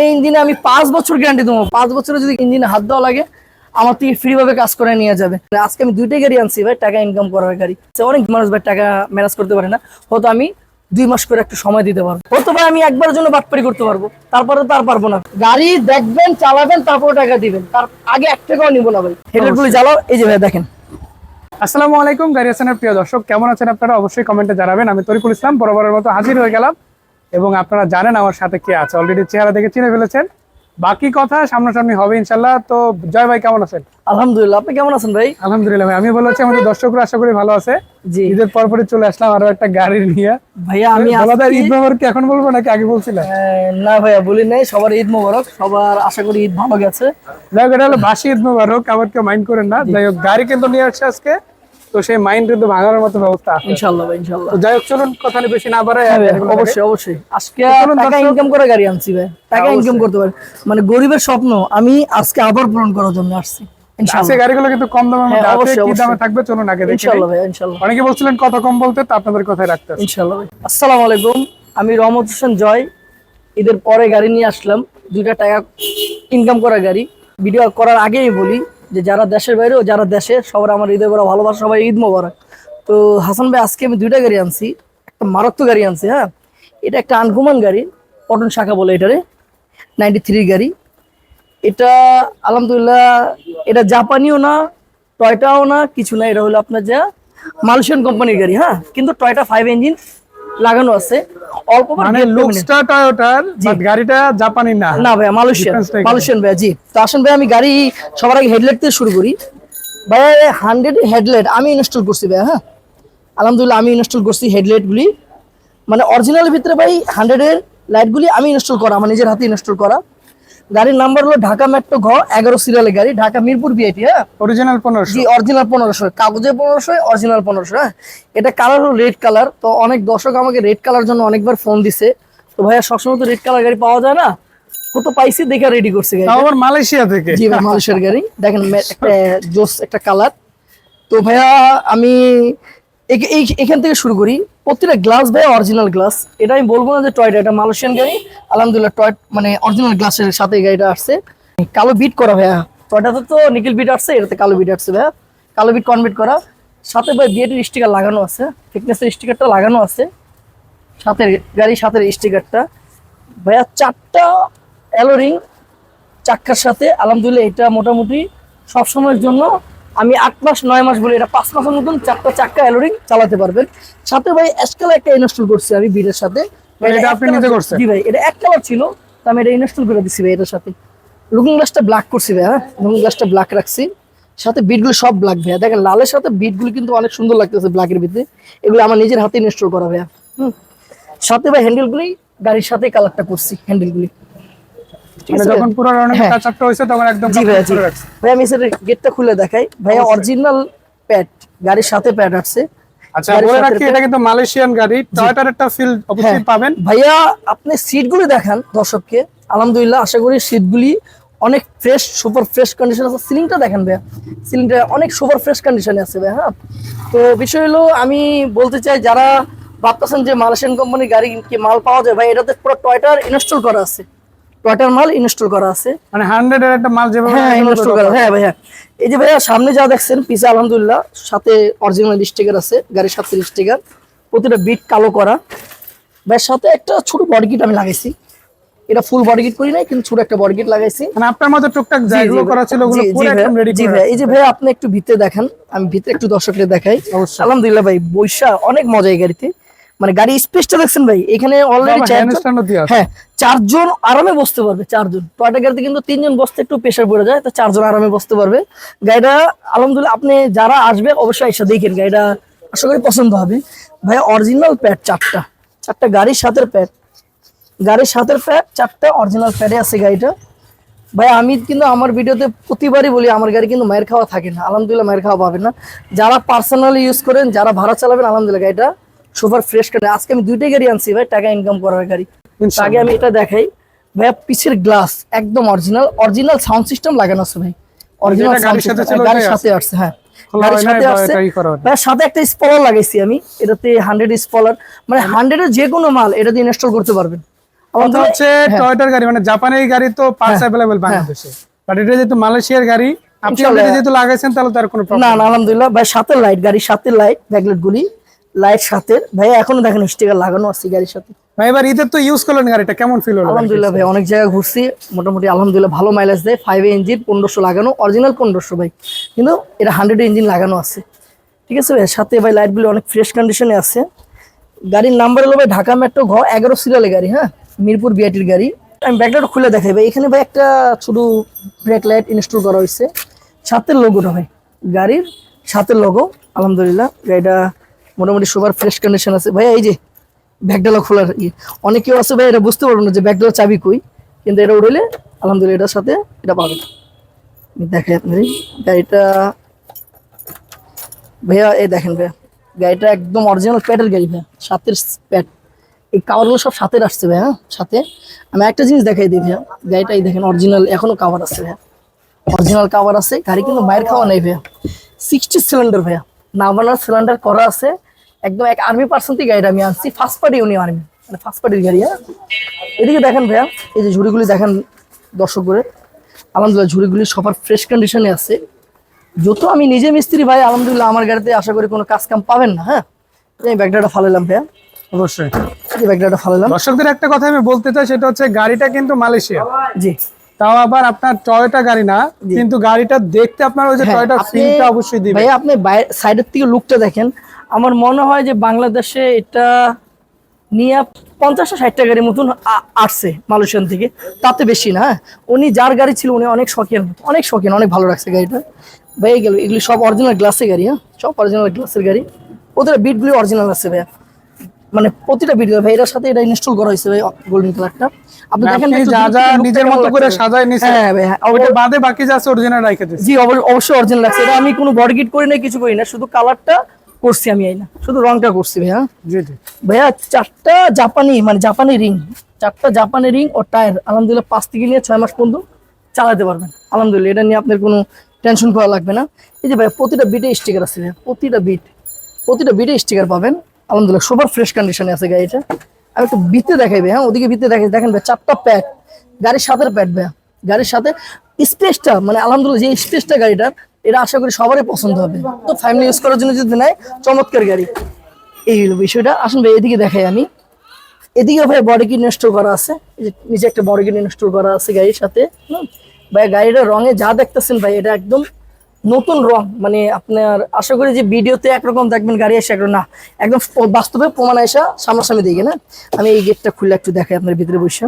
এই ইঞ্জিনে আমি পাঁচ বছর গ্যারান্টি দেবো। পাঁচ বছরে যদি ইঞ্জিনে হাত দেওয়া লাগে আমার থেকে ফ্রি ভাবে কাজ করে নিয়ে যাবে। আজকে আমি দুইটাই গাড়ি আনছি ভাই টাকা ইনকাম করার গাড়ি। অনেক মানুষ ভাই টাকা ম্যানেজ করতে পারে না। হয়তো আমি দুই মাস করে একটু সময় দিতে পারব। হয়তো ভাই আমি একবারের জন্য বাটপারি করতে পারব। তারপরে তো আর পারব না। গাড়ি দেখবেন চালাবেন তারপরে টাকা দিবেন। তার আগে এক টাকাও নিবো না ভাই। হেডলাইট গুলি জ্বালাও। এই যে ভাই দেখেন। আসসালামু আলাইকুম গাড়ি হাসানের প্রিয় দর্শক। কেমন আছেন আপনারা? অবশ্যই কমেন্টে জানাবেন। আমি তরিকুল ইসলাম বরাবরের মতো হাজির হয়ে গেলাম। এবং আপনারা জানেন আমার সাথে কে আছে। অলরেডি চেহারা দেখে চিনে ফেলেছেন। বাকি কথা সামনাসামনি হবে ইনশাল্লাহ তো জয় ভাই কেমন আছেন? আলহামদুলিল্লাহ আপনি কেমন আছেন ভাই? আলহামদুলিল্লাহ ভাই আমি ভালো আছি। আমাদের দর্শকরা আশা করি ভালো আছে। জি। ঈদের পরপরই চলে আসলাম আরও একটা গাড়ি নিয়ে। ভাইয়া আমি আজকে- ঈদ মেমোর কি এখন বলব নাকি আগে বলছিলেন? আহ, না ভাইয়া বলি নাই। সবার ঈদ মোবারক। সবার আশা করি ঈদ ভালো গেছে। যাই হোক এটা হলো বাসি ঈদ মোবারক। আবার কেউ মাইন্ড করেন না। যাই হোক গাড়ি কিন্তু নিয়ে আসছে আজকে। তো সেই মাইন্ড কিন্তু ভাঙানোর মতো ব্যবস্থা আছে। ইনশাল্লাহ ভাই তো যাই হোক চলুন কথা নিয়ে বেশি না বাড়াই হ্যাঁ দেখাই। অবশ্যই অবশ্যই। আজকে টাকা ইনকাম করে গাড়ি আনছি ভাই। টাকা ইনকাম করতে পারি। মানে গরিবের স্বপ্ন আমি আজকে আবার পূরণ করার জন্য আসছি। আজকে গাড়িগুলো কিন্তু কম দামের মধ্যে হ্যাঁ, আছে কি দামে অবশ্যই। থাকবে চলুন আগে দেখি ভাই অনেকে বলছিলেন কত কম বলতে তো আপনাদের কথাই রাখতে হবে। ভাই। আসসালামু আলাইকুম আমি রহমত হোসেন জয়। ঈদের পরে গাড়ি নিয়ে আসলাম দুইটা টাকা ইনকাম করা গাড়ি। ভিডিও করার আগেই বলি যে যারা দেশের বাইরে ও যারা দেশে, সবার আমার ঈদের বড় ভালোবাসা, সবাই ঈদ মোবারক। তো হাসান ভাই, আজকে আমি দুইটা গাড়ি আনছি। একটা মারাত্মক গাড়ি আনছি হ্যাঁ? এটা একটা আনকমন গাড়ি, পটন শাখা বলে এটারে নাইনটি থ্রির গাড়ি। এটা, আলহামদুলিল্লাহ, এটা জাপানিও না, টয়টাও না, কিছু না, এটা হলো আপনার যা মালয়েশিয়ান কোম্পানির গাড়ি হ্যাঁ? কিন্তু টয়টা ফাইভ ইঞ্জিন লাগানো আছে। অল্প মানে লুকসটা টয়োটার বাট গাড়িটা জাপানি না। না ভাইয়া মালয়েশিয়ান মালয়েশিয়ান ভাইয়া জি। তো আসেন ভাই আমি গাড়ি সবার আগে হেডলাইট দিয়ে শুরু করি। ভাইয়া হান্ড্রেড হেডলাইট আমি ইনস্টল করছি ভাইয়া হ্যাঁ? আলহামদুলিল্লাহ আমি ইনস্টল করছি হেডলাইটগুলি মানে অরিজিনাল ভিতরে ভাই হান্ড্রেডের লাইটগুলি আমি ইনস্টল করা আমার নিজের হাতে ইনস্টল করা। গাড়ির নাম্বার হলো ঢাকা মেট্রো ঘ এগারো সিরিয়ালের গাড়ি ঢাকা মিরপুর বিআইটি হ্যাঁ? অরিজিনাল পনেরোশো। জি অরিজিনাল পনেরোশো। কাগজে পনেরোশো অরিজিনাল পনেরোশো হ্যাঁ? এটা কালার হলো রেড কালার তো অনেক দর্শক আমাকে রেড কালার জন্য অনেকবার ফোন দিছে। তো ভাইয়া সবসময় তো রেড কালার গাড়ি পাওয়া যায় না? কত পাইছি দেখে রেডি করছে গাড়ি আবার মালয়েশিয়া থেকে। জি ভাই মালয়েশিয়ার গাড়ি। দেখেন একটা জোস একটা কালার তো ভাইয়া আমি এখান থেকে শুরু করি। প্রত্যেকটা গ্লাস ভাই অরিজিনাল গ্লাস এটা আমি বলব না যে টয়টা এটা মালয়েশিয়ান গাড়ি। আলহামদুলিল্লাহ টয় মানে অরিজিনাল গ্লাসের সাথে গাড়িটা আসছে। কালো বিট করা ভাইয়া। টয়টাতে তো নিকেল বিট আসছে, এটাতে কালো বিট আসছে ভাইয়া। কালো বিট কনভিট করা। সাথে ভাই বিয়েটির স্টিকার লাগানো আছে। ফিটনেসের স্টিকারটা লাগানো আছে। সাথে গাড়ি সাথে স্টিকারটা ভাইয়া চারটা অ্যালোরিং চাক্কার সাথে। আলহামদুলিল্লাহ এটা মোটামুটি সবসময়ের জন্য আমি আট মাস নয় মাস বলি এটা পাঁচ মাসের মতন চারটা চাক্কা অ্যালোরিং চালাতে পারবেন। সাথে ভাই এসকালা একটা ইনস্টল করছি আমি বিটের সাথে। এটা এক আপনি নিজে করছেন? জি ভাই এটা এক কালার ছিল তো আমি এটা ইনস্টল করে দিছি ভাই এটার সাথে। লুকিং গ্লাসটা ব্ল্যাক করছি ভাই হ্যাঁ? লুকিং গ্লাসটা ব্ল্যাক রাখছি। সাথে বিটগুলো সব ব্ল্যাক ভাইয়া। দেখেন লালের সাথে বিটগুলো কিন্তু অনেক সুন্দর লাগতেছে ব্ল্যাকের ভিতরে। এগুলো আমার নিজের হাতে ইনস্টল করা ভাইয়া। হুম। সাথে ভাই হ্যান্ডেলগুলি গাড়ির সাথে কালারটা করছি হ্যান্ডেলগুলি যখন পুরো অনেক হ্যাঁ। কাঁচাপটা তখন একদম জি ভাইয়া জি। করে আমি সেটা গেটটা খুলে দেখাই। ভাইয়া অরিজিনাল প্যাড গাড়ির সাথে প্যাড আসছে। আচ্ছা বলে রাখি এটা কিন্তু মালয়েশিয়ান গাড়ি। টয়োটার একটা ফিল অবশ্যই হ্যাঁ। পাবেন। ভাইয়া আপনি সিটগুলি দেখান দর্শককে। আলহামদুলিল্লাহ আশা করি সিটগুলি অনেক ফ্রেশ সুপার ফ্রেশ কন্ডিশন আছে। সিলিংটা দেখেন ভাইয়া। সিলিংটা অনেক সুপার ফ্রেশ কন্ডিশনে আছে হ্যাঁ। তো বিষয় হলো আমি বলতে চাই যারা ভাবতেছেন যে মালয়েশিয়ান কোম্পানির গাড়ি কি মাল পাওয়া যায় ভাই এটাতে পুরো টয়টার ইনস্টল করা আছে। টয়টার মাল ইনস্টল করা আছে। মানে হান্ড্রেড এর একটা মাল যেভাবে হ্যাঁ ইনস্টল করা হ্যাঁ। ভাইয়া। এই যে ভাইয়া সামনে যা দেখছেন পিছে আলহামদুলিল্লাহ সাথে অরিজিনাল স্টিকার আছে গাড়ির সাথে স্টিকার প্রতিটা বিট কালো করা। ভাইয়ের সাথে একটা ছোট বডি কিট আমি লাগাইছি। এটা ফুল বডি কিট করি নাই কিন্তু ছোট একটা বডি কিট লাগাইছি। মানে আপনার মতো টুকটাক যেগুলো জি, করা ছিল ওগুলো পুরো একদম ভাইয়া, রেডি জি এই যে ভাইয়া আপনি একটু ভিতরে দেখেন আমি ভিতরে একটু দর্শকদের দেখাই। আলহামদুলিল্লাহ ভাই বৈশা অনেক মজা এই গাড়িতে মানে গাড়ি স্পেসটা দেখছেন ভাই? এখানে অলরেডি। হ্যাঁ চারজন আরামে বসতে পারবে চারজন। টয়টা গাড়িতে কিন্তু তিনজন বসতে একটু প্রেশার পড়ে যায় তো চারজন আরামে বসতে পারবে। গাড়িটা আলহামদুলিল্লাহ আপনি যারা আসবে অবশ্যই এসে দেখেন। গাড়িটা আশা করি পছন্দ হবে। ভাই অরিজিনাল প্যাড চারটা। চারটা গাড়ির সাথে প্যাড গাড়ির সাথে প্যাড চারটা অরিজিনাল প্যাডে আছে গাড়িটা। ভাই আমি কিন্তু আমার ভিডিওতে প্রতিবারই বলি আমার গাড়ি কিন্তু মায়ের খাওয়া থাকে না। আলহামদুলিল্লাহ মায়ের খাওয়া পাবেন না। যারা পার্সোনালি ইউজ করেন যারা ভাড়া চালাবেন আলহামদুলিল্লাহ গাড়িটা সুপার ফ্রেশ গাড়ি আজকে আমি দুইটাই গাড়ি আনছি ভাই টাকা ইনকাম করার গাড়ি। আগে আমি এটা দেখাই। ভাইয়া পিছের গ্লাস একদম অরিজিনাল অরিজিনাল সাউন্ড সিস্টেম লাগানো আছে ভাই। অরিজিনাল গাড়ির সাথে ছিল গাড়ির সাথে আসছে হ্যাঁ। গাড়ির সাথে আসছে। হয়। ভাইয়া সাথে একটা স্পলার লাগাইছি আমি। এটাতে হান্ড্রেড স্পলার মানে হান্ড্রেডের যে কোনো মাল এটা দিয়ে ইনস্টল করতে পারবেন। কথা হচ্ছে টয়টার গাড়ি মানে জাপানের গাড়ি তো পার্টস অ্যাভেলেবেল বাংলাদেশে। বাট এটা যেহেতু মালয়েশিয়ার গাড়ি আপনি যেহেতু লাগাইছেন তাহলে তার কোনো না আলহামদুলিল্লাহ। ভাই সাথে লাইট গাড়ির সাথে লাইট ব্যাকলাইট গুলি। লাইট সাথে। ভাই এখনও দেখেন স্টিকার লাগানো আছে গাড়ির সাথে। ভাই এবার ঈদের তো ইউজ করলেন গাড়িটা কেমন ফিল হলো? আলহামদুলিল্লাহ ভাই অনেক জায়গায় ঘুরছি মোটামুটি আলহামদুলিল্লাহ ভালো মাইলেজ দেয়। ফাইভ ইঞ্জিন পনেরোশো লাগানো অরিজিনাল পনেরোশো ভাই। কিন্তু এটা হান্ড্রেড ইঞ্জিন লাগানো আছে। ঠিক আছে ভাই সাথে ভাই লাইটগুলো অনেক ফ্রেশ কন্ডিশনে আছে। গাড়ির নাম্বার হলো ভাই ঢাকা মেট্রো ঘ এগারো সিরিয়ালের গাড়ি হ্যাঁ? মিরপুর বিআইটির গাড়ি। আমি ব্যাকলাইট খুলে দেখাই ভাই এখানে ভাই একটা ছোট ব্রেক লাইট ইনস্টল করা হয়েছে। সাতের লোগোটা ভাই গাড়ির সাতের লোগো আলহামদুলিল্লাহ। গাড়িটা মোটামুটি সুপার ফ্রেশ কন্ডিশন আছে। ভাই এই যে ব্যাগডালা খোলার ইয়ে অনেকেও আছে ভাই এটা বুঝতে পারব না যে ব্যাগডালা চাবি কই কিন্তু এটা উড়লে আলহামদুলিল্লাহ এটার সাথে এটা পাবেন আমি দেখাই আপনার গাড়িটা ভাইয়া এই দেখেন ভাইয়া গাড়িটা একদম অরিজিনাল প্যাটের গাড়ি ভাইয়া সাতের প্যাট এই কাভারগুলো সব সাথের আসছে ভাইয়া হ্যাঁ, সাথে আমি একটা জিনিস দেখাই দিই ভাইয়া গাড়িটা এই দেখেন অরিজিনাল এখনও কাভার আছে ভাইয়া। অরিজিনাল কাভার আছে গাড়ি কিন্তু মায়ের খাওয়া নেই ভাইয়া। সিক্সটি সিলিন্ডার ভাইয়া। নাভানার সিলিন্ডার করা আছে। একদম এক আর্মি পার্সেন্টই গাড়িটা আমি আনছি ফার্স্ট পার্টি উনি আর্মি মানে ফার্স্ট পার্টির গাড়ি হ্যাঁ? এদিকে দেখেন ভাইয়া এই যে ঝুড়িগুলি দেখেন দর্শক করে আলহামদুলিল্লাহ ঝুড়িগুলি সবার ফ্রেশ কন্ডিশনে আছে। যত আমি নিজে মিস্ত্রি ভাই আলহামদুলিল্লাহ আমার গাড়িতে আশা করি কোনো কাজ কাম পাবেন না হ্যাঁ? এই ব্যাগডাটা ফালাইলাম ভাইয়া। অবশ্যই। এই ব্যাগডাটা ফালাইলাম। দর্শকদের একটা কথা আমি বলতে চাই সেটা হচ্ছে গাড়িটা কিন্তু মালয়েশিয়া। জি। তাও আবার আপনার টয়োটা গাড়ি না কিন্তু গাড়িটা দেখতে আপনার ওই যে হ্যাঁ, টয়োটা আপনি- ফিলটা অবশ্যই দিবে। ভাই আপনি সাইডের থেকে লুকটা দেখেন। আমার মনে হয় যে বাংলাদেশে এটা নিয়ে পঞ্চাশটা ষাট গাড়ির মতন আসছে মালয়েশিয়ান থেকে। তাতে বেশি না হ্যাঁ। উনি যার গাড়ি ছিল উনি অনেক শখের অনেক শখের অনেক ভালো রাখছে গাড়িটা। ভাই গেল এগুলি সব অরিজিনাল গ্লাসের গাড়ি হ্যাঁ। সব অরিজিনাল গ্লাসের গাড়ি। ওদের বিটগুলি অরিজিনাল আছে ভাইয়া। মানে প্রতিটা বিট ভাই সাথে এটা ইনস্টল করা হয়েছে ভাই গোল্ডেন কালারটা আপনি দেখেন যা যা নিজের মতো করে সাজায় নিছেন হ্যাঁ ভাই হ্যাঁ ওইটা বাদে বাকি যা আছে অরিজিনাল রাখে দিয়েছে। জি অবশ্যই অরিজিনাল লাগছে। এটা আমি কোনো বডি কিট করি না কিছু করি না শুধু কালারটা করছি আমি এই না। শুধু রংটা করছি ভাইয়া। জি জি। ভাইয়া চারটা জাপানি মানে জাপানি রিং চারটা জাপানি রিং ও টায়ার আলহামদুলিল্লাহ পাঁচ থেকে নিয়ে ছয় মাস পর্যন্ত চালাতে পারবেন। আলহামদুলিল্লাহ এটা নিয়ে আপনার কোনো টেনশন করা লাগবে না। এই যে ভাইয়া প্রতিটা বিটে স্টিকার আছে ভাইয়া প্রতিটা বিট প্রতিটা বিটে স্টিকার পাবেন। আলহামদুলিল্লাহ, সুপার ফ্রেশ কন্ডিশনে আছে গাড়িটা। আমি একটু বিতে দেখাই ভাই হ্যাঁ ওদিকে বিতে দেখাই। দেখেন ভাই চারটা প্যাড গাড়ির সাথে প্যাড ভাইয়া গাড়ির সাথে স্পেসটা মানে আলহামদুলিল্লাহ, যে স্পেসটা গাড়িটার, এটা আশা করি সবারই পছন্দ হবে। তো ফ্যামিলি ইউজ করার জন্য যদি নেয়, চমৎকার গাড়ি। এই হলো বিষয়টা। আসুন ভাই, এদিকে দেখাই আমি। এদিকে ভাই বডি কিট ইনস্টল করা আছে। নিচে একটা বডি কিট ইনস্টল করা আছে গাড়ির সাথে। ভাই, গাড়িটার রঙে যা দেখতেছেন ভাই, এটা একদম নতুন রং মানে আপনার আশা করি যে ভিডিওতে একরকম দেখবেন, গাড়ি এসে একরকম না, একদম বাস্তবে প্রমাণ আসা সামনাসামনি দিকে না? আমি এই গেটটা খুলে একটু দেখাই আপনার ভিতরে বসে।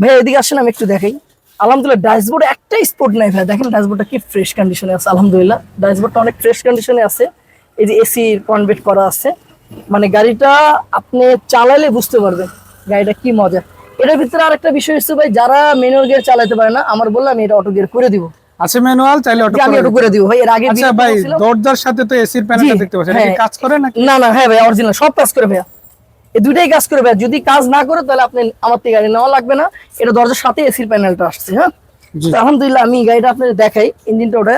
ভাই এদিকে আসেন, আমি একটু দেখাই। আলহামদুলিল্লাহ ড্যাশবোর্ড একটা স্পোর্ট নাই ভাই দেখেন ড্যাশবোর্ডটা কি ফ্রেশ কন্ডিশনে আছে, আলহামদুলিল্লাহ। ড্যাশবোর্ডটা অনেক ফ্রেশ কন্ডিশনে আছে। এই যে এসি কনভার্ট করা আছে। মানে গাড়িটা আপনি চালালে বুঝতে পারবেন গাড়িটা কি মজা এটার ভিতরে আরেকটা বিষয় হচ্ছে ভাই, যারা ম্যানুয়াল গিয়ার চালাতে পারে না, আমার বললাম এটা অটো গিয়ার করে দিব। আছে ম্যানুয়াল চাইলে অটো আমি অটো করে দিব। ভাই এর আগে আচ্ছা ভাই দরজার সাথে তো এসির প্যানেলটা দেখতে পাচ্ছেন। এটা হ্যাঁ। কাজ করে নাকি? না না হ্যাঁ ভাই অরিজিনাল সব কাজ করে ভাইয়া। এই দুইটাই কাজ করে ভাইয়া। যদি কাজ না করে তাহলে আপনি আমার থেকে গাড়ি নেওয়া লাগবে না। এটা দরজার সাথে এসির প্যানেলটা আসছে হ্যাঁ? আলহামদুলিল্লাহ আমি গাড়িটা আপনাদের দেখাই। ইঞ্জিনটা ওটা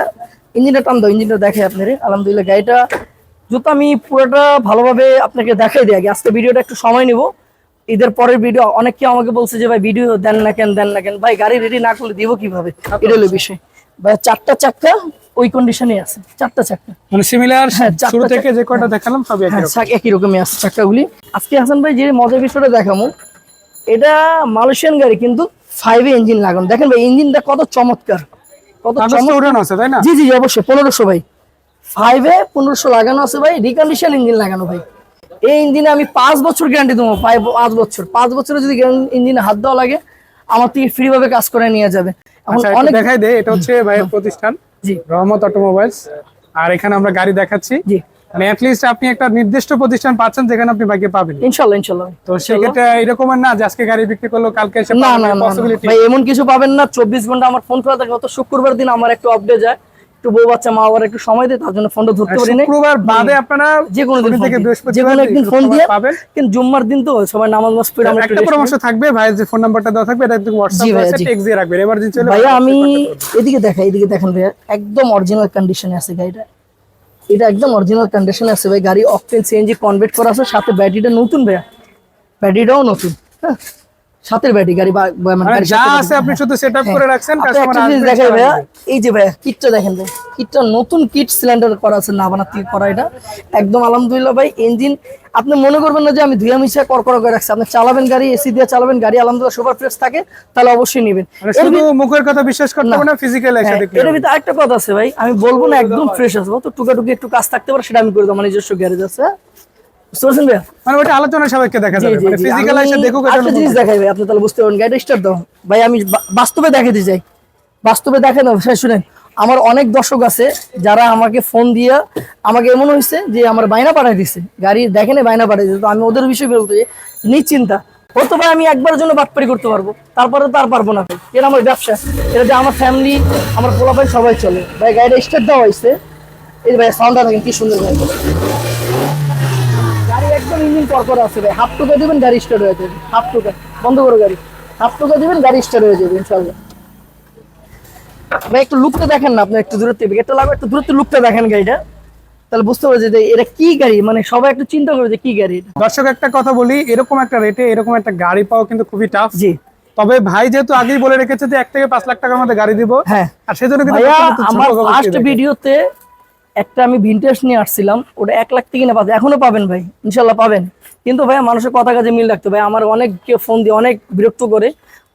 ইঞ্জিনটা টান দাও ইঞ্জিনটা দেখাই আপনার আলহামদুলিল্লাহ গাড়িটা যত আমি পুরোটা ভালোভাবে আপনাকে দেখাই দিই আগে। আজকে ভিডিওটা একটু সময় নিব। ঈদের পরের ভিডিও অনেকে আমাকে বলছে যে ভাই ভিডিও দেন না কেন দেন না কেন? ভাই গাড়ি রেডি না করলে দিব কীভাবে? এটা হলো বিষয়। ভাই চারটা চাক্কা ওই কন্ডিশনে আছে। চারটা চাক্কা মানে সিমিলার হ্যাঁ, শুরু থেকে যে কয়টা দেখালাম সবই একই হ্যাঁ। একই রকমই আছে চাক্কাগুলি আজকে হাসান ভাই যে মজার বিষয়টা দেখামো এটা মালয়েশিয়ান গাড়ি কিন্তু ফাইভে ইঞ্জিন লাগানো। দেখেন ভাই ইঞ্জিনটা কত চমৎকার। কত চমৎকার। আছে তাই না? জি জি অবশ্যই পনেরোশো ভাই। ফাইভে পনেরোশো লাগানো আছে ভাই রিকন্ডিশন ইঞ্জিন লাগানো ভাই। এই ইঞ্জিনে আমি পাঁচ বছর গ্যারান্টি দেবো পাঁচ বছর। পাঁচ বছরে যদি ইঞ্জিনে হাত দেওয়া লাগে আমার থেকে ফ্রি ভাবে কাজ করে নিয়ে যাবে। অনেক দেখাই দে এটা হচ্ছে ভাইয়ের প্রতিষ্ঠান রহমত অটোমোবাইলস। আর এখানে আমরা গাড়ি দেখাচ্ছি। জি। মানে অ্যাটলিস্ট আপনি একটা নির্দিষ্ট প্রতিষ্ঠান পাচ্ছেন যেখানে আপনি বাইকে পাবেন। ইনশাল্লাহ ইনশাল্লাহ। তো সেক্ষেত্রে এরকমের না যে আজকে গাড়ি বিক্রি করল কালকে এসে না না পসিবিলিটি ভাই এমন কিছু পাবেন না চব্বিশ ঘণ্টা আমার ফোন খোলা থাকে গত শুক্রবার দিন আমার একটু আপডেট যায়। একটু বউ বাচ্চা মা বাবার একটু সময় দেয় তার জন্য ফোনটা ধরতে পারি না শুক্রবার বাদে আপনারা যে কোনো দিন থেকে যে কোনো একদিন ফোন দিয়ে পাবেন। কিন্তু জুম্মার দিন তো সবাই নামাজ মাস পড়ে আমরা একটা পরামর্শ থাকবে ভাইয়ের যে ফোন নাম্বারটা দেওয়া থাকবে এটা জি হোয়াটসঅ্যাপ আছে টেক্সট দিয়ে রাখবেন। এমার্জেন্সি হলে ভাইয়া আমি। এদিকে দেখা এদিকে দেখেন ভাইয়া একদম অরিজিনাল কন্ডিশনে আছে গাড়িটা। এটা একদম অরিজিনাল কন্ডিশনে আছে ভাই গাড়ি অকটেন সিএনজি কনভার্ট করা আছে সাথে ব্যাটারিটা নতুন ভাইয়া। ব্যাটারিটাও নতুন হ্যাঁ? ব্যাটারি গাড়ি মানে মানে যা আছে আপনি শুধু সেট হ্যাঁ। করে রাখছেন কাস্টমার আসবে ভাইয়া এই যে কিটটা দেখেন ভাই। কিটটা নতুন কিট সিলিন্ডার করা আছে না বানাতে করা এটা। একদম আলহামদুলিল্লাহ ভাই ইঞ্জিন আপনি মনে করবেন না যে আমি ধুয়া মিশা করকরা করে রাখছি। আপনি চালাবেন গাড়ি এসি দিয়ে চালাবেন গাড়ি আলহামদুলিল্লাহ সুপার ফ্রেশ থাকে তাহলে অবশ্যই নেবেন। মানে শুধু মুখের কথা বিশ্বাস করতে হবে না ফিজিক্যাল এসে হ্যাঁ, দেখলে এটার ভিতরে আরেকটা কথা আছে ভাই আমি বলব না একদম ফ্রেশ আছে। তো টুকাটুকি একটু কাজ থাকতে পারে সেটা আমি করে দেবো আমার নিজস্ব গ্যারেজ আছে? বুঝতে মানে ওটা আলোচনা সাপেক্ষে দেখা যাবে মানে ফিজিক্যাল আমি এসে দেখুক জিনিস দেখাই ভাই আপনি তাহলে বুঝতে পারবেন গাড়িটা স্টার্ট দাও। ভাই আমি বাস্তবে দেখাতে চাই বাস্তবে দেখে দাও হ্যাঁ শুনেন। আমার অনেক দর্শক আছে যারা আমাকে ফোন দিয়ে আমাকে এমন হয়েছে যে আমার বাইনা পাঠাই দিছে। গাড়ি দেখেনে বাইনা পাঠাই দিছে। তো আমি ওদের বিষয়ে বলতে নিশ্চিন্তা। হয়তো ভাই আমি একবারের জন্য বাটপারি করতে পারব। তারপরে তো আর পারব না ভাই। এটা আমার ব্যবসা। এটা যে আমার ফ্যামিলি আমার পোলাপাই সবাই চলে। ভাই গাড়িটা স্টার্ট দেওয়া হয়েছে। এই ভাই সাউন্ডটা দেখেন কি সুন্দর গাড়ি ইঞ্জিন পর করা আছে ভাই। হাফ টুকা দিবেন গাড়ি স্টার্ট হয়ে যাবে। হাফ টুকা বন্ধ করো গাড়ি। হাফ টুকা দিবেন গাড়ি স্টার্ট হয়ে যাবে ইনশাআল্লাহ। ভাই একটু লুকটা দেখেন না আপনি একটু দূরত্ব লাগবে একটু দূরত্ব লুকটা দেখেন গাড়িটা। তাহলে বুঝতে পারছি যে এটা কি গাড়ি? মানে সবাই একটু চিন্তা করে যে কি গাড়ি দর্শক একটা কথা বলি এরকম একটা রেটে এরকম একটা গাড়ি পাওয়া কিন্তু খুবই টাফ জি। তবে ভাই যেহেতু আগেই বলে রেখেছে যে এক থেকে পাঁচ লাখ টাকার মধ্যে গাড়ি দিব হ্যাঁ। আর সেজন্য কিন্তু আমার ফার্স্ট ভিডিওতে একটা আমি ভিনটেজ নিয়ে আসছিলাম ওটা এক লাখ থেকে না পাবে এখনও পাবেন ভাই ইনশাল্লাহ পাবেন। কিন্তু ভাইয়া মানুষের কথা কাজে মিল রাখতে ভাই আমার অনেক কেউ ফোন দিয়ে অনেক বিরক্ত করে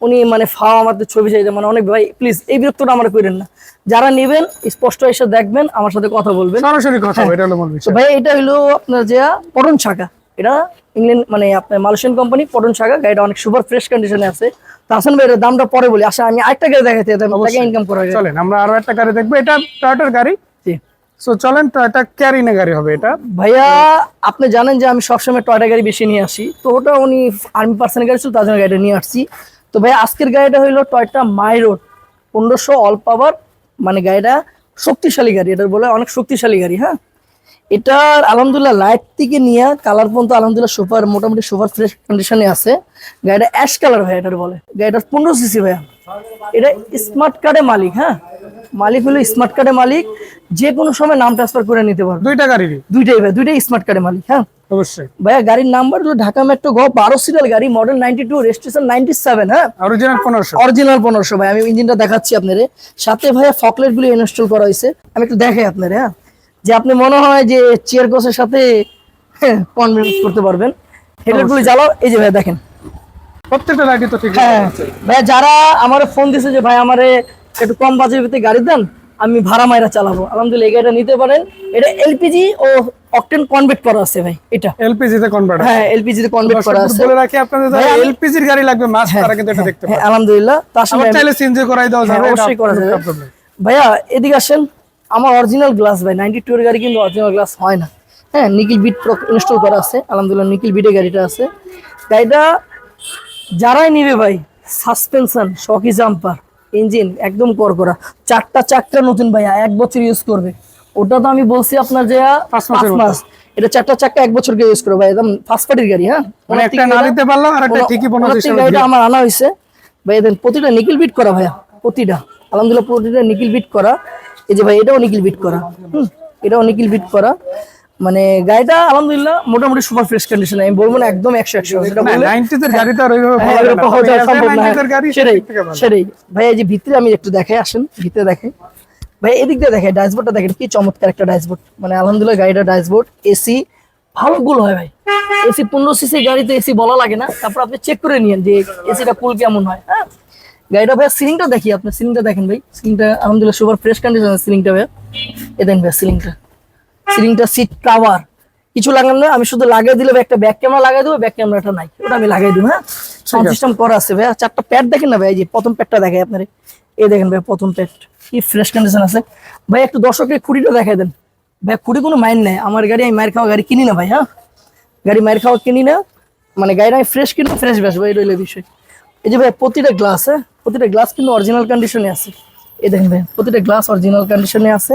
উনি মানে ফাওয়া আমাদের ছবি চাইছে মানে অনেক ভাই প্লিজ এই বিরক্তটা আমার করেন না। যারা নেবেন স্পষ্ট এসে দেখবেন আমার সাথে কথা বলবেন। সরাসরি কথা হবে, এটা হলো ভাই এটা হলো আপনার যে পটন শাখা। এটা ইংল্যান্ড মানে আপনার মালয়েশিয়ান কোম্পানি পটন শাখা। গাড়িটা অনেক সুপার ফ্রেশ কন্ডিশনে আছে। হাসান ভাই দামটা পরে বলি। আসা আমি আরেকটা গাড়ি দেখাতে ইনকাম করা চলেন আমরা আরও একটা গাড়ি দেখব। এটা টয়োটার গাড়ি। সো চলেন টয়োটা ক্যারিনা গাড়ি হবে এটা। ভাইয়া, আপনি জানেন যে আমি সবসময় টয়টা গাড়ি বেশি নিয়ে আসি। তো ওটা উনি আর্মি পার্সেন্ট গাড়ি ছিল, তার জন্য গাড়িটা নিয়ে আসছি। তো ভাইয়া, আজকের গাড়িটা হইল টয়টা মাই রোড পনেরোশো অল পাওয়ার মানে গাড়িটা শক্তিশালী গাড়ি এটা বলে অনেক শক্তিশালী গাড়ি হ্যাঁ? এটার আলহামদুলিল্লাহ লাইট থেকে নিয়ে কালার পর্যন্ত আলহামদুলিল্লাহ সুপার মোটামুটি সুপার ফ্রেশ কন্ডিশনে আছে। গাড়িটা অ্যাশ কালার ভাই এটার বলে। গাড়িটা পনেরো সিসি ভাইয়া। এটা স্মার্ট কার্ডে মালিক হ্যাঁ? মালিক হলো স্মার্ট কার্ডে মালিক যে কোনো সময় নাম ট্রান্সফার করে নিতে পারবে। দুইটা গাড়িরই? দুইটাই ভাই দুইটাই স্মার্ট কার্ডের মালিক হ্যাঁ? অবশ্যই। ভাইয়া গাড়ির নাম্বার হলো ঢাকা মেট্রো গ বারো সিরিয়াল গাড়ি model ninety two registration ninety seven হ্যাঁ? অরিজিনাল পনেরোশো। অরিজিনাল পনেরোশো ভাই আমি ইঞ্জিনটা দেখাচ্ছি আপনারে। সাথে ভাইয়া ফকলেটগুলো ইনস্টল করা হয়েছে। আমি একটু দেখাই আপনারে হ্যাঁ? যে আপনি মনে হয় যে চেয়ার কোসের সাথে কনভিন্স করতে পারবেন। হেডলাইট গুলি জ্বালাও। এই যে ভাই দেখেন। প্রত্যেকটা গাড়ি তো ঠিক হ্যাঁ। ভাইয়া যারা আমার ফোন দিছে যে ভাই আমারে একটু কম বাজেটের ভিতরে গাড়ি দেন আমি ভাড়া মাইরা চালাবো। আলহামদুলিল্লাহ এই গাড়িটা নিতে পারেন। এটা এলপিজি ও অকটেন কনভার্ট করা আছে ভাই এটা। এলপিজি তে কনভার্ট হ্যাঁ এলপিজি তে কনভার্ট করা আছে। বলে রাখি আপনাদের যারা ভাই, আমি- এলপিজির গাড়ি লাগবে মাস তারা কিন্তু এটা দেখতে হ্যাঁ পারে আলহামদুলিল্লাহ তার আবার সঙ্গে চাইলে সিএনজি করাই হ্যাঁ, যাবে অবশ্যই করা যাবে। ভাইয়া এদিকে আসেন আমার অরিজিনাল গ্লাস ভাই নাইনটি টু এর গাড়ি কিন্তু অরিজিনাল গ্লাস হয় না। হ্যাঁ নিকিল বিট ইনস্টল করা আছে আলহামদুলিল্লাহ নিকিল বিটে গাড়িটা আছে। গাড়িটা যারাই নিবে ভাই সাসপেনশন শকি জাম্পার ইঞ্জিন একদম কর করা চারটা চারটা নতুন ভাইয়া এক বছর ইউজ করবে। ওটা তো আমি বলছি আপনার যে পাঁচ মাস। এটা চারটা চাক্কা এক বছরকে ইউজ করবে ভাই একদম ফার্স্ট পার্টির গাড়ি হ্যাঁ? মানে একটা না এটা- পারলাম আর একটা ঠিকই ওনার পনেরো থেকে আমার আনা হয়েছে। ভাই দেন প্রতিটা নিকিল বিট করা ভাইয়া প্রতিটা। আলহামদুলিল্লাহ প্রতিটা নিকিল বিট করা। এই যে ভাই এটাও নিকিল বিট করা। হুম এটাও নিকিল বিট করা। মানে গাড়িটা আলহামদুলিল্লাহ মোটামুটি সুপার ফ্রেশ কন্ডিশন আমি বলব না একদম একশো একশো হ্যাঁ, পাওয়া যায় এরকম না। পাওয়া যায় তবে সম্ভব না। 90s এর গাড়ি সেটাই ভাই এই যে ভিতরে আমি একটু দেখাই আসেন ভিতরে দেখাই। ভাই এদিক দিয়ে দেখেন ড্যাশবোর্ডটা দেখেন কি চমৎকার একটা ড্যাশবোর্ড মানে আলহামদুলিল্লাহ গাড়িটা ড্যাশবোর্ড এসি ভালো গুল হয় ভাই। এসি পনেরো সিসি গাড়িতে এসি বলা লাগে না। তারপর আপনি চেক করে নিয়েন যে এসিটা কুল কেমন হয় হ্যাঁ? গাড়িটা ভাই সিলিংটা দেখি আপনি সিলিংটা দেখেন ভাই। সিলিংটা আলহামদুলিল্লাহ সুপার ফ্রেশ কন্ডিশন সিলিংটা ভাই এ দেখেন ভাই সিলিংটা সিলিংটা সিট কাভার কিছু লাগান না আমি শুধু লাগিয়ে দিলে একটা ব্যাক ক্যামেরা লাগাই দেবো ব্যাক ক্যামেরাটা নাই। ওটা আমি লাগাই দেবো হ্যাঁ? সাউন্ড সিস্টেম করা আছে ভাই। চারটা প্যাড দেখেন না ভাই? যে প্রথম প্যাডটা দেখাই আপনার। এই দেখেন ভাই প্রথম প্যাড কি ফ্রেশ কন্ডিশন আছে। ভাই একটু দর্শকের খুঁড়িটা দেখাই দেন। ভাই খুঁড়ি কোনো মাইন্ড নাই। আমার গাড়ি আমি মায়ের খাওয়া গাড়ি কিনি না ভাই হ্যাঁ? গাড়ি মায়ের খাওয়া কিনি না। মানে গাড়িটা আমি ফ্রেশ কিনি ফ্রেশ বেসবো এই রইল বিষয়। এই যে ভাই প্রতিটা গ্লাস হ্যাঁ? প্রতিটা গ্লাস কিন্তু অরিজিনাল কন্ডিশনে আছে। এই দেখেন ভাই প্রতিটা গ্লাস অরিজিনাল কন্ডিশনে আছে।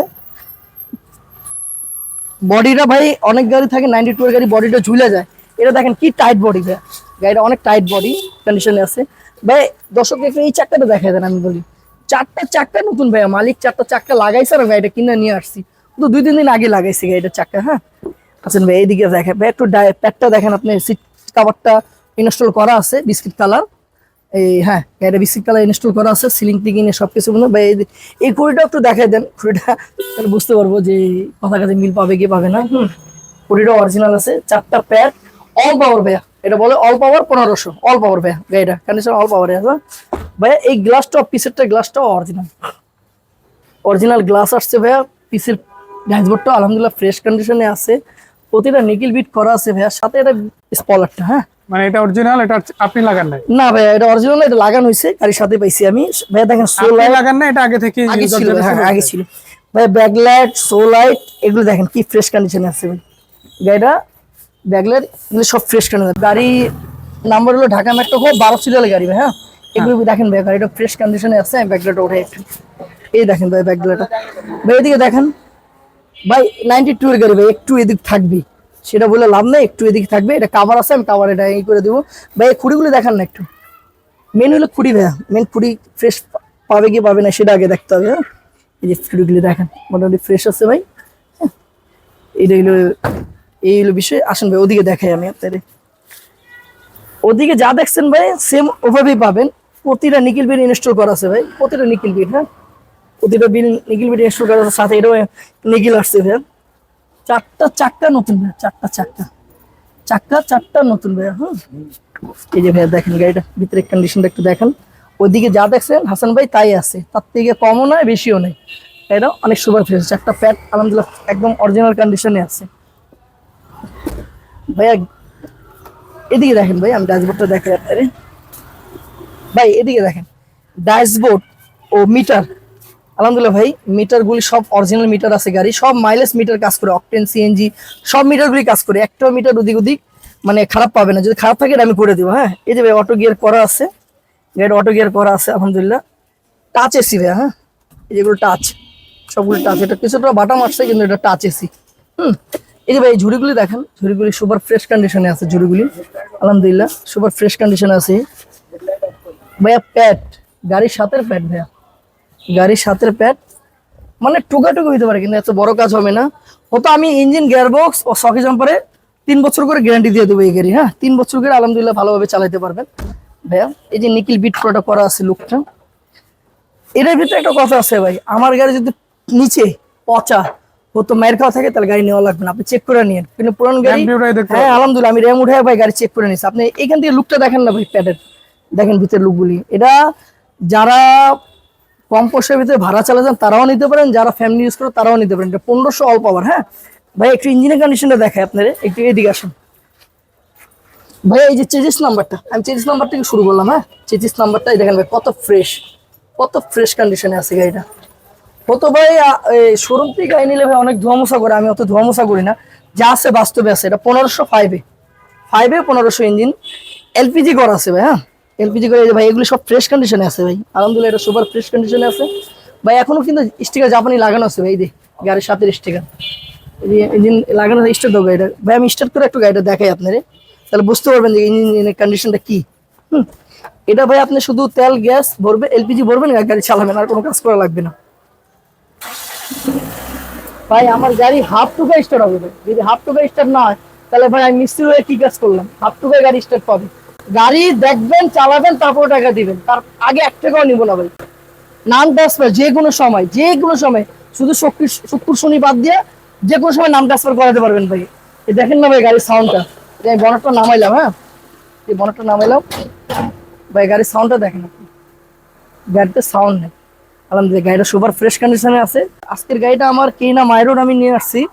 বডিটা ভাই, অনেক গাড়ি থাকে নাইনটি টু এর গাড়ি বডিটা ঝুলে যায়। এটা দেখেন কি টাইট বডি ভাই। গাড়িটা অনেক টাইট বডি কন্ডিশনে আছে। ভাই, দর্শক, একটু এই চাক্কাটা দেখাই দেন আমি বলি। চারটা চাক্কা নতুন ভাইয়া মালিক চারটা চাক্কা লাগাইছে আর গাড়িটা কিনে নিয়ে আসছি। তো দুই, তিন দিন আগে লাগাইছি গাড়িটার চাক্কা হ্যাঁ? আছেন ভাই, এইদিকে দেখেন, ভাই, একটু প্যাডটা দেখেন আপনি সিট কাভারটা ইনস্টল করা আছে বিস্কিট কালার এই হ্যাঁ কালার ইনস্টল করা আছে সিলিং টিকিং এ সব কিছু ভাই এই- এই কুড়িটা একটু দেখাই দেন কুড়িটা তাহলে বুঝতে পারব যে কথা কাছে মিল পাবে কি পাবে না। হুম। কুড়িটা অরিজিনাল আছে চারটা প্যাড অল পাওয়ার ভাইয়া এটা বলে অল পাওয়ার পনেরোশো অল পাওয়ার ভাইয়া গাড়িটা কন্ডিশন অল পাওয়ার আছে। ভাইয়া এই গ্লাসটা পিসেরটা গ্লাসটা অরিজিনাল অরিজিনাল গ্লাস আসছে ভাইয়া পিসের ড্যাশবোর্ডটা আলহামদুলিল্লাহ ফ্রেশ কন্ডিশনে আছে। প্রতিটা নিকিল বিট করা আছে ভাইয়া সাথে এটা স্পলারটা হ্যাঁ। মানে এটা অরিজিনাল এটা আপনি লাগান নাই? না ভাইয়া এটা অরিজিনাল এটা লাগানো হয়েছে গাড়ির সাথে পাইছি আমি। ভাইয়া দেখেন আপনি সোলার লাগান না এটা আগে থেকে আগে ছিল হ্যাঁ আগে ছিল। ভাই ব্যাকলাইট সোলাইট এগুলো দেখেন কি ফ্রেশ কন্ডিশনে আছে। ভাই গাড়িটা ব্যাকলাইট এগুলো সব ফ্রেশ কন্ডিশন গাড়ি নাম্বার হলো ঢাকা মেট্রো হোক বারো সিরিয়াল গাড়ি ভাই হ্যাঁ। এগুলো দেখেন ভাই গাড়িটা ফ্রেশ কন্ডিশনে আছে ব্যাকলাইট ওঠে একটু। এই দেখেন ভাই ব্যাকলাইটটা। ভাই এদিকে দেখেন ভাই নাইনটি টু এর গাড়ি ভাই একটু এদিক থাকবি সেটা বলে লাভ নেই, একটু এদিকে থাকবে, এটা কাভার আছে, আমি কাভার এটা এই করে দেবো। ভাই, এই খুঁড়িগুলো দেখান না একটু। মেন হলো খুঁড়ি ভাইয়া মেন খুঁড়ি ফ্রেশ পাবে কি পাবে না সেটা আগে দেখতে হবে হ্যাঁ? এই যে খুঁড়িগুলি দেখেন, মোটামুটি ফ্রেশ আছে ভাই হ্যাঁ। এইটা হলো, এই হলো বিষয়। আসেন ভাই, ওদিকে দেখাই আমি আপনাদের। ওদিকে যা দেখছেন ভাই সেম ওভাবেই পাবেন। প্রতিটা নিকিল বিট ইনস্টল করা আছে ভাই, প্রতিটা নিকিল বিট হ্যাঁ? প্রতিটা বিল নিকিল বিট ইনস্টল করা আছে, সাথে এটাও নিকিল আসছে ভাইয়া চারটা চাক্কা নতুন ভাইয়া চারটা চাক্কা চাক্কা চারটা নতুন ভাইয়া হ্যাঁ। এই যে ভাইয়া দেখেন গাড়িটা ভিতরে কন্ডিশনটা একটু দেখেন। ওইদিকে যা দেখছেন, হাসান ভাই তাই আছে। তার থেকে কমও নয়, বেশিও নেই এটা অনেক সুপার ফ্রেশ। চারটা প্যাট আলহামদুলিল্লাহ, একদম অরিজিনাল কন্ডিশনে আছে। ভাইয়া, এদিকে দেখেন ভাই, আমি ড্যাশবোর্ডটা দেখাই আপনারে। ভাই, এদিকে দেখেন। ড্যাশবোর্ড ও মিটার আলহামদুলিল্লাহ ভাই, মিটারগুলি সব অরিজিনাল মিটার আছে গাড়ি, সব মাইলেজ মিটার কাজ করে অকটেন সিএনজি সব মিটারগুলি কাজ করে। একটা মিটার ওদিক ওদিক মানে খারাপ পাবে না, যদি খারাপ থাকে আমি করে দেবো হ্যাঁ? এই যে ভাই অটো গিয়ার করা আছে গাড়ি অটো গিয়ার করা আছে, আলহামদুলিল্লাহ। টাচ এসি ভাই হ্যাঁ? এই যেগুলো টাচ সবগুলো টাচ এটা কিছুটা বাটাম আসছে, কিন্তু এটা টাচ এসি হুম, এই যে ভাই ঝুড়িগুলি দেখেন, ঝুড়িগুলি সুপার ফ্রেশ কন্ডিশনে আছে ঝুড়িগুলি। আলহামদুলিল্লাহ সুপার ফ্রেশ কন্ডিশনে আছে। ভাইয়া প্যাট গাড়ির সাথের প্যাট ভাইয়া। গাড়ির সাথের প্যাড মানে টুকাটুকু হইতে পারে কিন্তু এত বড় কাজ হবে না। হতো আমি ইঞ্জিন গিয়ারবক্স ও সকি জাম্পারে তিন বছর করে গ্যারান্টি দিয়ে দেবো এই গাড়ি হ্যাঁ? তিন বছর করে আলহামদুলিল্লাহ ভালোভাবে চালাতে পারবেন। ভাইয়া এই যে নিকিল বিট প্রোটা করা আছে লুকটা এটার ভিতরে একটা কথা আছে ভাই আমার গাড়ি যদি নিচে পচা হতো মায়ের খাওয়া থাকে তাহলে গাড়ি নেওয়া লাগবে না আপনি চেক করে নিন কিন্তু পুরান গাড়ি হ্যাঁ আলহামদুলিল্লাহ আমি র্যাম উঠে ভাই গাড়ি চেক করে নিছি আপনি এখান থেকে লুকটা দেখেন না ভাই প্যাডের দেখেন ভিতরে লুকগুলি এটা যারা কম পয়সার ভিতরে ভাড়া চালা যান, তারাও নিতে পারেন। যারা ফ্যামিলি ইউজ করে, তারাও নিতে পারেন। এটা পনেরোশো অল পাওয়ার হ্যাঁ? ভাই, একটু ইঞ্জিনের কন্ডিশনটা দেখায় আপনার। একটু এদিকে আসুন। ভাই, এই যে চেজিস নাম্বারটা আমি চেজিস নাম্বার থেকে শুরু করলাম হ্যাঁ? চেজিস নাম্বারটাই দেখেন ভাই, কত ফ্রেশ কত ফ্রেশ কন্ডিশনে আছে গাড়িটা। হতো ভাই শোরুম থেকে গাড়ি নিলে ভাই অনেক ধোয়ামোসা করে, আমি অত ধোয়ামোসা করি না। যা আছে বাস্তবে আছে, এটা পনেরোশো ফাইভে ফাইভে পনেরোশো ইঞ্জিন এলপিজি করা আছে ভাই হ্যাঁ? এলপিজি করে ভাই, এগুলো সব ফ্রেশ কন্ডিশনে আছে ভাই। আলহামদুলিল্লাহ, এটা সুপার ফ্রেশ কন্ডিশনে আছে। ভাই, এখনও কিন্তু স্টিকার জাপানি লাগানো আছে ভাই, এই গাড়ির সাথে স্টিকার ইঞ্জিন লাগানো স্টার্ট দেবো গাড়িটা ভাই, আমি স্টার্ট করে একটু গাড়িটা দেখাই আপনারে। তাহলে বুঝতে পারবেন যে ইঞ্জিনের কন্ডিশনটা কি। হুম। এটা ভাই, আপনি শুধু তেল, গ্যাস ভরবে, এলপিজি ভরবেন গাড়ি চালাবেন আর কোনো কাজ করা লাগবে না। ভাই, আমার গাড়ি হাফ টুকা স্টার্ট হবে ভাই। যদি হাফ টুকা স্টার্ট না হয়, তাহলে ভাই, আমি মিস্ত্রি হয়ে কি কাজ করলাম? হাফ টুকা গাড়ি স্টার্ট পাবে। গাড়ি দেখবেন, চালাবেন, তারপর টাকা দিবেন। তার আগে এক টাকাও নিব না ভাই। নাম ট্রান্সফার যে কোনো সময়, যে কোনো সময়, শুধু শক্তি শুক্র, শনি বাদ দিয়ে যে কোনো সময় নাম ট্রান্সফার করাতে পারবেন ভাই। দেখেন না ভাই গাড়ির সাউন্ডটা আমি বনেটটা নামাইলাম হ্যাঁ? এই বনেটটা নামাইলাম। ভাই গাড়ির সাউন্ডটা দেখেন আপনি। গাড়িতে সাউন্ড নেই। আলহামদুলিল্লাহ, গাড়িটা সুপার ফ্রেশ কন্ডিশনে আছে। আজকের গাড়িটা আমার কেনা মাইরোড আমি নিয়ে আসছি।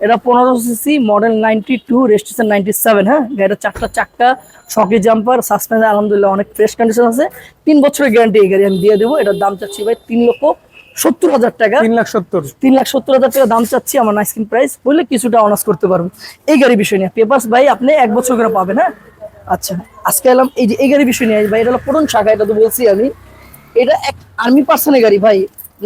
এটা পনেরো CC model ninety two registration ninety seven হ্যাঁ? গাড়িটা চারটা চাক্কা শকি জাম্পার সাসপেন্সার আলহামদুলিল্লাহ অনেক ফ্রেশ কন্ডিশন আছে। তিন বছরের গ্যারান্টি এই গাড়ি আমি দিয়ে দেবো। এটার দাম চাচ্ছি ভাই তিন লক্ষ সত্তর হাজার টাকা। তিন লাখ সত্তর। তিন লাখ সত্তর হাজার টাকা দাম চাচ্ছি আমার নাইসকিন প্রাইস বললে কিছুটা অনার্স করতে পারব। এই গাড়ি বিষয় নিয়ে। পেপার্স ভাই আপনি এক বছর করে পাবেন হ্যাঁ? আচ্ছা আজকে এলাম এই যে এই গাড়ি বিষয় নিয়ে ভাই এটা হলো পুরন শাখা এটা তো বলছি আমি। এটা এক আর্মি পার্সনের গাড়ি ভাই।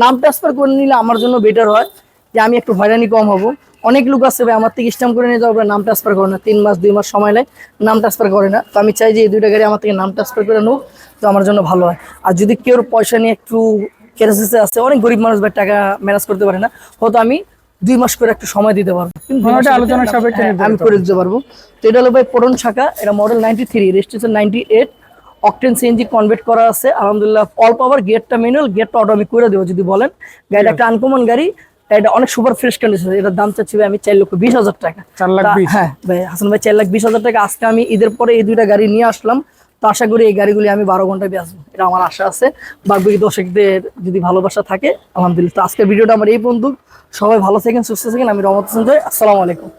নাম ট্রান্সফার করে নিলে আমার জন্য বেটার হয়। যে আমি একটু হয়রানি কম হব। অনেক লোক আছে ভাই আমার থেকে স্ট্যাম্প করে নিয়ে যাওয়ার নাম ট্রান্সফার করে না। তিন মাস দুই মাস সময় নেয় নাম ট্রান্সফার করে না। তো আমি চাই যে এই দুইটা গাড়ি আমার থেকে নাম ট্রান্সফার করে নেব তো আমার জন্য ভালো হয়। আর যদি কেউ পয়সা নিয়ে একটু কেরাসিসে আছে অনেক গরিব মানুষ ভাই টাকা ম্যানেজ করতে পারে না হয়তো আমি দুই মাস করে একটু সময় দিতে পারব। আলোচনা সাপেক্ষে হ্যাঁ, আমি করে দিতে পারব। তো এটা হলো ভাই পুরন শাখা এটা model ninety three registration ninety eight octane CNG convert করা আছে আলহামদুলিল্লাহ অল পাওয়ার গেটটা ম্যানুয়াল গেটটা অটো আমি করে দেবো যদি বলেন। গাড়িটা একটা আনকমন গাড়ি এটা অনেক সুপার ফ্রেশ কন্ডিশন এটার দাম চাচ্ছি ভাই আমি চার লক্ষ বিশ হাজার টাকা। চার লাখ হ্যাঁ ভাই হাসান ভাই চার লাখ বিশ হাজার টাকা। আজকে আমি ঈদের পরে এই দুইটা গাড়ি নিয়ে আসলাম। তো আশা করি এই গাড়িগুলি আমি বারো ঘন্টায় আসব এটা আমার আশা আছে। বাকি দর্শকদের যদি ভালোবাসা থাকে আলহামদুলিল্লাহ। তো আজকের ভিডিওটা আমার এই বন্ধু সবাই ভালো থাকেন সুস্থ থাকেন। আমি রহমত হোসেন জয় আসসালামু আলাইকুম।